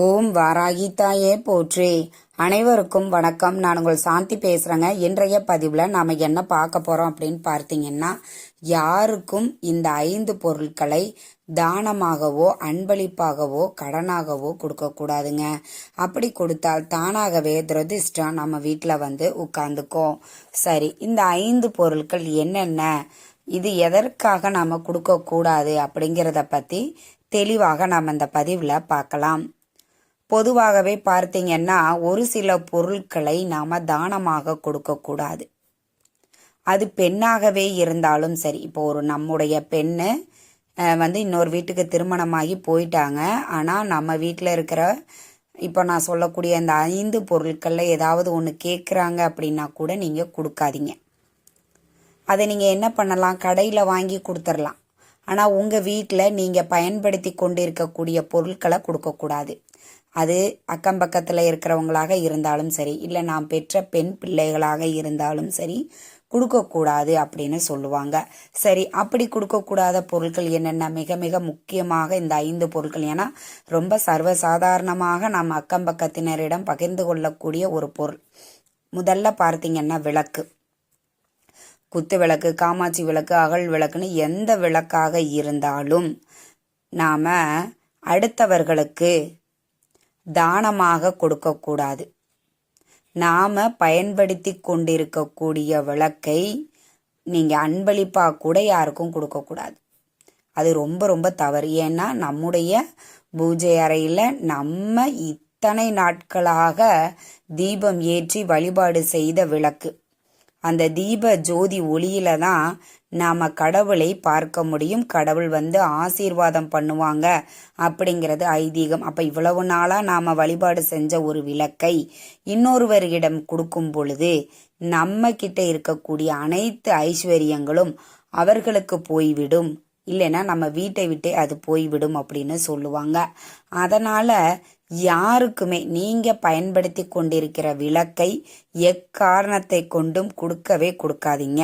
ஓம் வாராகி தாயே போற்றி. அனைவருக்கும் வணக்கம். நான் உங்கள் சாந்தி பேசுகிறேங்க இன்றைய பதிவில் நாம் என்ன பார்க்க போகிறோம் அப்படின்னு பார்த்தீங்கன்னா யாருக்கும் இந்த ஐந்து பொருட்களை தானமாகவோ அன்பளிப்பாகவோ கடனாகவோ கொடுக்கக்கூடாதுங்க அப்படி கொடுத்தால் தானாகவே துரதிர்ஷ்டம் நம்ம வீட்டில் வந்து உட்காந்துக்கும் சரி இந்த ஐந்து பொருட்கள் என்னென்ன? இது எதற்காக நாம் கொடுக்கக்கூடாது அப்படிங்கிறத பற்றி தெளிவாக நாம் இந்த பதிவில் பார்க்கலாம். பொதுவாகவே பார்த்தீங்கன்னா ஒரு சில பொருட்களை நாம் தானமாக கொடுக்கக்கூடாது. அது பெண்ணாகவே இருந்தாலும் சரி. இப்போ ஒரு நம்முடைய பெண்ணு வந்து இன்னொரு வீட்டுக்கு திருமணமாகி போயிட்டாங்க. ஆனால் நம்ம வீட்டில் இருக்கிற இப்போ நான் சொல்லக்கூடிய அந்த ஐந்து பொருட்களில் ஏதாவது ஒன்று கேட்குறாங்க அப்படின்னா கூட நீங்கள் கொடுக்காதீங்க. அதை நீங்கள் என்ன பண்ணலாம்? கடையில் வாங்கி கொடுத்துடலாம் ஆனால் உங்கள் வீட்டில் நீங்கள் பயன்படுத்தி கொண்டு இருக்கக்கூடிய பொருட்களை கொடுக்கக்கூடாது. அது அக்கம் பக்கத்தில் இருக்கிறவங்களாக இருந்தாலும் சரி இல்லை நாம் பெற்ற பெண் பிள்ளைகளாக இருந்தாலும் சரி கொடுக்கக்கூடாது அப்படின்னு சொல்லுவாங்க. சரி அப்படி கொடுக்கக்கூடாத பொருட்கள் என்னென்ன? மிக மிக முக்கியமாக இந்த ஐந்து பொருட்கள். ஏன்னா ரொம்ப சர்வசாதாரணமாக நாம் அக்கம் பக்கத்தினரிடம் பகிர்ந்து கொள்ளக்கூடிய ஒரு பொருள். முதல்ல பார்த்தீங்கன்னா விளக்கு. குத்து விளக்கு காமாட்சி விளக்கு அகல் விளக்குன்னு எந்த விளக்காக இருந்தாலும் நாம் அடுத்தவர்களுக்கு தானமாக கொடுக்கக்கூடாது. நாம் பயன்படுத்தி கொண்டிருக்கக்கூடிய விளக்கை நீங்கள் அன்பளிப்பாக கூட யாருக்கும் கொடுக்கக்கூடாது. அது ரொம்ப ரொம்ப தவறு. ஏன்னா நம்முடைய பூஜை அறையில் நம்ம இத்தனை நாட்களாக தீபம் ஏற்றி வழிபாடு செய்த விளக்கு. அந்த தீப ஜோதி ஒளியில தான் நாம கடவுளை பார்க்க முடியும். கடவுள் வந்து ஆசீர்வாதம் பண்ணுவாங்க அப்படிங்கிறது ஐதீகம். அப்ப இவ்வளவு நாளா நாம வழிபாடு செஞ்ச ஒரு விளக்கை இன்னொருவரிடம் கொடுக்கும் பொழுது நம்ம கிட்ட இருக்கக்கூடிய அனைத்து ஐஸ்வர்யங்களும் அவர்களுக்கு போய்விடும். இல்லைன்னா நம்ம வீட்டை விட்டே அது போய்விடும் அப்படின்னு சொல்லுவாங்க. அதனால யாருக்குமே நீங்க பயன்படுத்தி கொண்டிருக்கிற விளக்கை எக்காரணத்தை கொண்டும் கொடுக்கவே கொடுக்காதீங்க.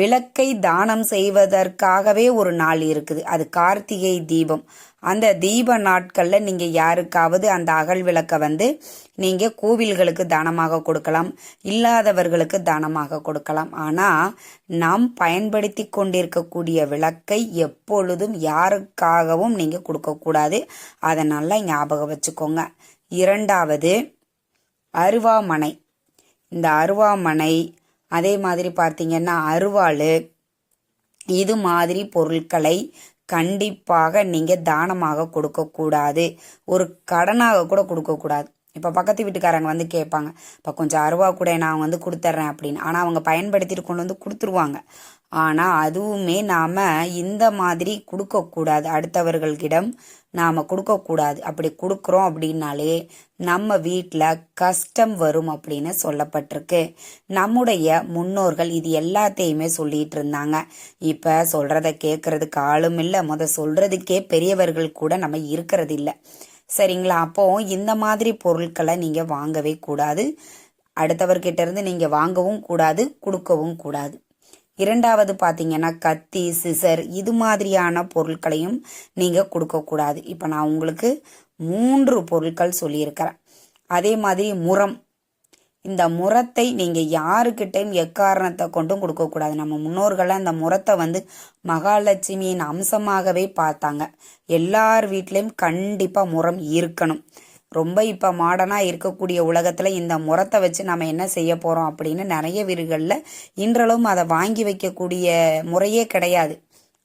விளக்கை தானம் செய்வதற்காகவே ஒரு நாள் இருக்குது. அது கார்த்திகை தீபம். அந்த தீப நாட்களில் நீங்கள் யாருக்காவது அந்த அகல் விளக்கை வந்து நீங்கள் கோவில்களுக்கு தானமாக கொடுக்கலாம் இல்லாதவர்களுக்கு தானமாக கொடுக்கலாம். ஆனால் நாம் பயன்படுத்தி கொண்டிருக்கக்கூடிய விளக்கை எப்பொழுதும் யாருக்காகவும் நீங்கள் கொடுக்கக்கூடாது அதை நல்லா ஞாபகம் வச்சுக்கோங்க. இரண்டாவது அருவாமனை. இந்த அருவாமனை அதே மாதிரி பார்த்தீங்கன்னா அருவாள். இது மாதிரி பொருட்களை கண்டிப்பாக நீங்கள் தானமாக கொடுக்கக்கூடாது. ஒரு கடனாக கூட கொடுக்கக்கூடாது. இப்போ பக்கத்து வீட்டுக்காரங்க வந்து கேட்பாங்க இப்போ கொஞ்சம் அருவா கூட நான் வந்து கொடுத்துட்றேன் அப்படின்னு. ஆனால் அவங்க பயன்படுத்திட்டு கொண்டு வந்து கொடுத்துருவாங்க. ஆனால் அதுவுமே நாம் இந்த மாதிரி கொடுக்கக்கூடாது. அடுத்தவர்களிடம் நாம் கொடுக்கக்கூடாது. அப்படி கொடுக்குறோம் அப்படின்னாலே நம்ம வீட்டில் கஷ்டம் வரும் அப்படின்னு சொல்லப்பட்டிருக்கு. நம்முடைய முன்னோர்கள் இது எல்லாத்தையுமே சொல்லிட்டு இருந்தாங்க. இப்போ சொல்கிறத கேட்குறதுக்கு ஆளும் இல்லை. முத சொல்கிறதுக்கே பெரியவர்கள் கூட நம்ம இருக்கிறது இல்லை சரிங்களா? அப்போ இந்த மாதிரி பொருட்களை நீங்கள் வாங்கவே கூடாது. அடுத்தவர்கிட்ட இருந்து நீங்கள் வாங்கவும் கூடாது கொடுக்கவும் கூடாது. இரண்டாவது பார்த்தீங்கன்னா கத்தி சிசர் இது மாதிரியான பொருட்களையும் நீங்கள் கொடுக்கக்கூடாது. இப்போ நான் உங்களுக்கு மூன்று பொருட்கள் சொல்லியிருக்கிறேன். அதே மாதிரி முரம். இந்த முரத்தை நீங்கள் யாருக்கிட்டையும் எக்காரணத்தை கொண்டும் கொடுக்கக்கூடாது. நம்ம முன்னோர்கள்லாம் இந்த முரத்தை வந்து மகாலட்சுமியின் அம்சமாகவே பார்த்தாங்க. எல்லார் வீட்லேயும் கண்டிப்பாக முரம் இருக்கணும். ரொம்ப இப்போ மாடர்னாக இருக்கக்கூடிய உலகத்தில் இந்த முரத்தை வச்சு நம்ம என்ன செய்ய போகிறோம் அப்படின்னு நிறைய வீடுகளில் இன்றளவும் அதை வாங்கி வைக்கக்கூடிய முறையே கிடையாது.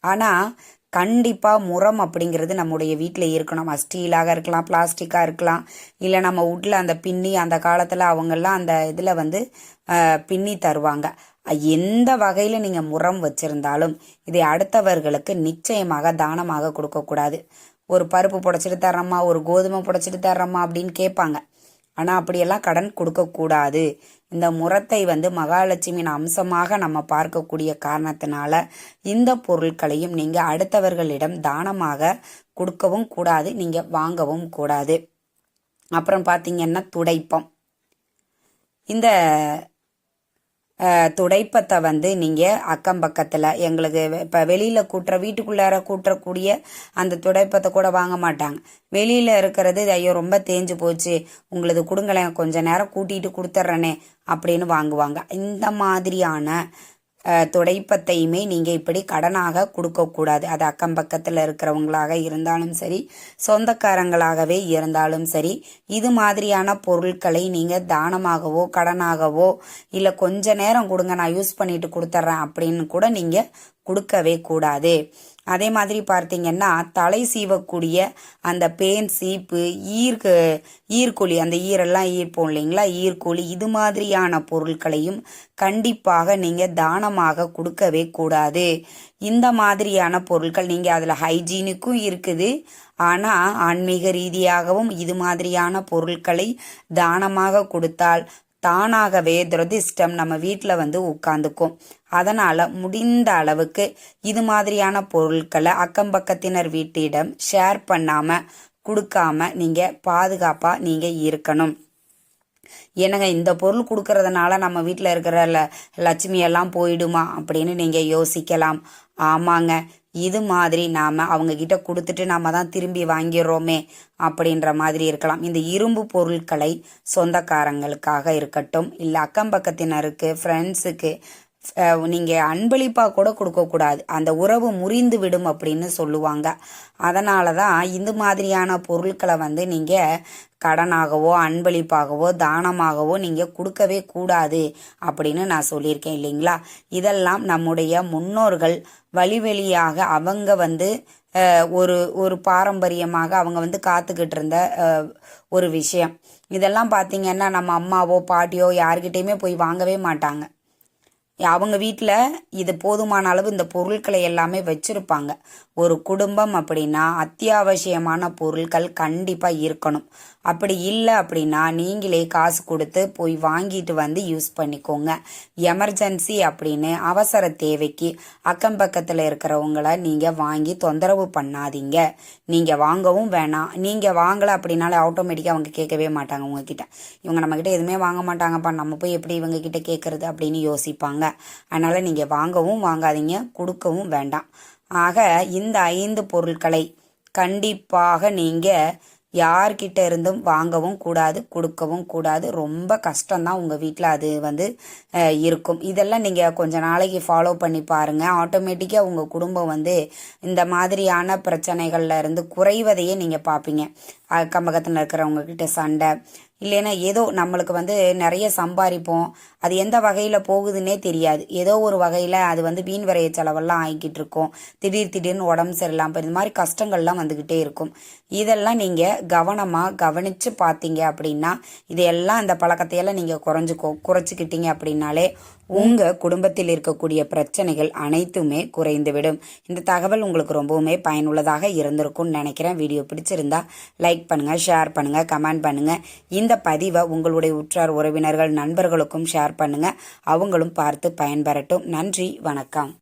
ஆனால் கண்டிப்பாக முரம் அப்படிங்கிறது நம்முடைய வீட்டில் இருக்கணும். ஸ்டீலாக இருக்கலாம் பிளாஸ்டிக்காக இருக்கலாம். இல்லை நம்ம வீட்டில் அந்த பின்னி அந்த காலத்தில் அவங்கெல்லாம் அந்த இதில் வந்து பின்னி தருவாங்க. எந்த வகையில் நீங்கள் முரம் வச்சுருந்தாலும் இதை அடுத்தவர்களுக்கு நிச்சயமாக தானமாக கொடுக்கக்கூடாது ஒரு பருப்பு புடைச்சிட்டு தர்றம்மா ஒரு கோதுமை புடைச்சிட்டு தர்றம்மா அப்படின்னு கேட்பாங்க. ஆனால் அப்படியெல்லாம் கடன் கொடுக்கக்கூடாது இந்த முறத்தை வந்து மகாலட்சுமியின் அம்சமாக நம்ம பார்க்கக்கூடிய காரணத்தினால இந்த பொருட்களையும் நீங்கள் அடுத்தவர்களிடம் தானமாக கொடுக்கவும் கூடாது நீங்கள் வாங்கவும் கூடாது. அப்புறம் பார்த்தீங்கன்னா துடைப்பம். இந்த துடைப்பத்தை வந்து நீங்கள் அக்கம் பக்கத்தில் எங்களுக்கு இப்போ வெளியில் கூட்டுற வீட்டுக்குள்ளார கூட்டுறக்கூடிய அந்த துடைப்பத்தை கூட வாங்க மாட்டாங்க. வெளியில் இருக்கிறது ஐயோ ரொம்ப தேஞ்சு போச்சு. உங்களது கொடுங்களேன். கொஞ்ச நேரம் கூட்டிகிட்டு கொடுத்துட்றேனே அப்படின்னு வாங்குவாங்க. இந்த மாதிரியான துடைப்பத்தையுமே நீங்கள் இப்படி கடனாக கொடுக்கக்கூடாது. அது அக்கம் பக்கத்தில் இருக்கிறவங்களாக இருந்தாலும் சரி சொந்தக்காரங்களாகவே இருந்தாலும் சரி இது மாதிரியான பொருட்களை நீங்கள் தானமாகவோ கடனாகவோ இல்லை கொஞ்ச நேரம் கொடுங்க நான் யூஸ் பண்ணிட்டு கொடுத்துட்றேன் அப்படின்னு கூட நீங்கள் கொடுக்கவே கூடாது. அதே மாதிரி பார்த்தீங்கன்னா தலை சீவக்கூடிய அந்த பேன் சீப்பு ஈர்க்கு ஈர்க்குழி அந்த ஈரெல்லாம் ஈர்ப்போம் இல்லைங்களா? ஈர்க்குழி இது மாதிரியான பொருட்களையும் கண்டிப்பாக நீங்கள் தானமாக கொடுக்கவே கூடாது. இந்த மாதிரியான பொருட்கள் நீங்கள் அதில் ஹைஜீனுக்கும் இருக்குது. ஆனால் ஆன்மீக ரீதியாகவும் இது மாதிரியான பொருட்களை தானமாக கொடுத்தால் தானாகவே துரதிர்ஷ்டம் நம்ம வீட்டில் வந்து உட்காந்துக்கும் அதனால் முடிந்த அளவுக்கு இது மாதிரியான பொருட்களை அக்கம் பக்கத்தினர் வீட்டிடம் ஷேர் பண்ணாமல் கொடுக்காம நீங்கள் பாதுகாப்பாக நீங்கள் இருக்கணும். என்னங்க இந்த பொருள் கொடுக்கறதுனால நம்ம வீட்டில் இருக்கிற ல லட்சுமி எல்லாம் போயிடுமா அப்படின்னு நீங்கள் யோசிக்கலாம். ஆமாங்க இது மாதிரி நாம் அவங்கக்கிட்ட கொடுத்துட்டு நாம் தான் திரும்பி வாங்கிடுறோமே அப்படின்ற மாதிரி இருக்கலாம். இந்த இரும்பு பொருட்களை சொந்தக்காரங்களுக்காக இருக்கட்டும் இல்லை அக்கம் பக்கத்தினருக்கு ஃப்ரெண்ட்ஸுக்கு நீங்கள் அன்பளிப்பாக கூட கொடுக்கக்கூடாது அந்த உறவு முறிந்து விடும் அப்படின்னு சொல்லுவாங்க. அதனால தான் இந்த மாதிரியான பொருட்களை வந்து நீங்கள் கடனாகவோ அன்பளிப்பாகவோ தானமாகவோ நீங்கள் கொடுக்கவே கூடாது அப்படின்னு நான் சொல்லியிருக்கேன் இல்லைங்களா? இதெல்லாம் நம்முடைய முன்னோர்கள் வழி வழியாக அவங்க வந்து ஒரு ஒரு பாரம்பரியமாக அவங்க வந்து காத்துக்கிட்டு இருந்த ஒரு விஷயம். இதெல்லாம் பார்த்தீங்கன்னா நம்ம அம்மாவோ பாட்டியோ யாருக்கிட்டேயுமே போய் வாங்கவே மாட்டாங்க. அவங்க வீட்டில் இது போதுமான அளவு இந்த பொருட்களை எல்லாமே வச்சுருப்பாங்க. ஒரு குடும்பம் அப்படின்னா அத்தியாவசியமான பொருட்கள் கண்டிப்பாக இருக்கணும். அப்படி இல்லை அப்படின்னா நீங்களே காசு கொடுத்து போய் வாங்கிட்டு வந்து யூஸ் பண்ணிக்கோங்க. எமர்ஜென்சி அப்படின்னு அவசர தேவைக்கு அக்கம் பக்கத்தில் இருக்கிறவங்கள நீங்கள் வாங்கி தொந்தரவு பண்ணாதீங்க. நீங்கள் வாங்கவும் வேணாம். நீங்கள் வாங்கலை அப்படின்னாலே ஆட்டோமேட்டிக்காக அவங்க கேட்கவே மாட்டாங்க உங்ககிட்ட. இவங்க நம்மக்கிட்ட எதுவுமே வாங்க மாட்டாங்கப்பா. நம்ம போய் எப்படி இவங்க கிட்ட கேட்குறது அப்படின்னு யோசிப்பாங்க. அதனால் நீங்கள் வாங்கவும் வாங்காதீங்க கொடுக்கவும் வேண்டாம். ஆக இந்த ஐந்து பொருட்களை கண்டிப்பாக நீங்கள் யார்கிட்ட இருந்தும் வாங்கவும் கூடாது கொடுக்கவும் கூடாது. ரொம்ப கஷ்டம்தான் உங்கள் வீட்டில் அது வந்து இருக்கும். இதெல்லாம் நீங்கள் கொஞ்ச நாளைக்கு ஃபாலோ பண்ணி பாருங்கள் ஆட்டோமேட்டிக்காக உங்கள் குடும்பம் வந்து இந்த மாதிரியான பிரச்சனைகள்ல இருந்து குறைவதையே நீங்கள் பார்ப்பீங்க அக்கம் பக்கத்தில் இருக்கிறவங்க கிட்ட சண்டை இல்லைன்னா ஏதோ நம்மளுக்கு வந்து நிறைய சம்பாதிப்போம் அது எந்த வகையில் போகுதுன்னே தெரியாது. ஏதோ ஒரு வகையில் அது வந்து வீண் வரைய செலவெல்லாம் ஆகிக்கிட்டு இருக்கும். திடீர் திடீர்னு உடம்பு சரியில்லாம இந்த மாதிரி கஷ்டங்கள்லாம் வந்துக்கிட்டே இருக்கும். இதெல்லாம் நீங்கள் கவனமாக கவனித்து பார்த்தீங்க அப்படின்னா இதையெல்லாம் அந்த பழக்கத்தையெல்லாம் நீங்கள் குறைஞ்சிக்கோ குறைச்சிக்கிட்டீங்க அப்படின்னாலே உங்கள் குடும்பத்தில் இருக்கக்கூடிய பிரச்சனைகள் அனைத்துமே குறைந்துவிடும். இந்த தகவல் உங்களுக்கு ரொம்பவுமே பயனுள்ளதாக இருந்திருக்கும்னு நினைக்கிறேன். வீடியோ பிடிச்சிருந்தா லைக் பண்ணுங்கள் ஷேர் பண்ணுங்கள் கமெண்ட் பண்ணுங்கள் இந்த பதிவை உங்களுடைய உற்றார் உறவினர்கள் நண்பர்களுக்கும் ஷேர் பண்ணுங்கள் அவங்களும் பார்த்து பயன்பெறட்டும். நன்றி வணக்கம்.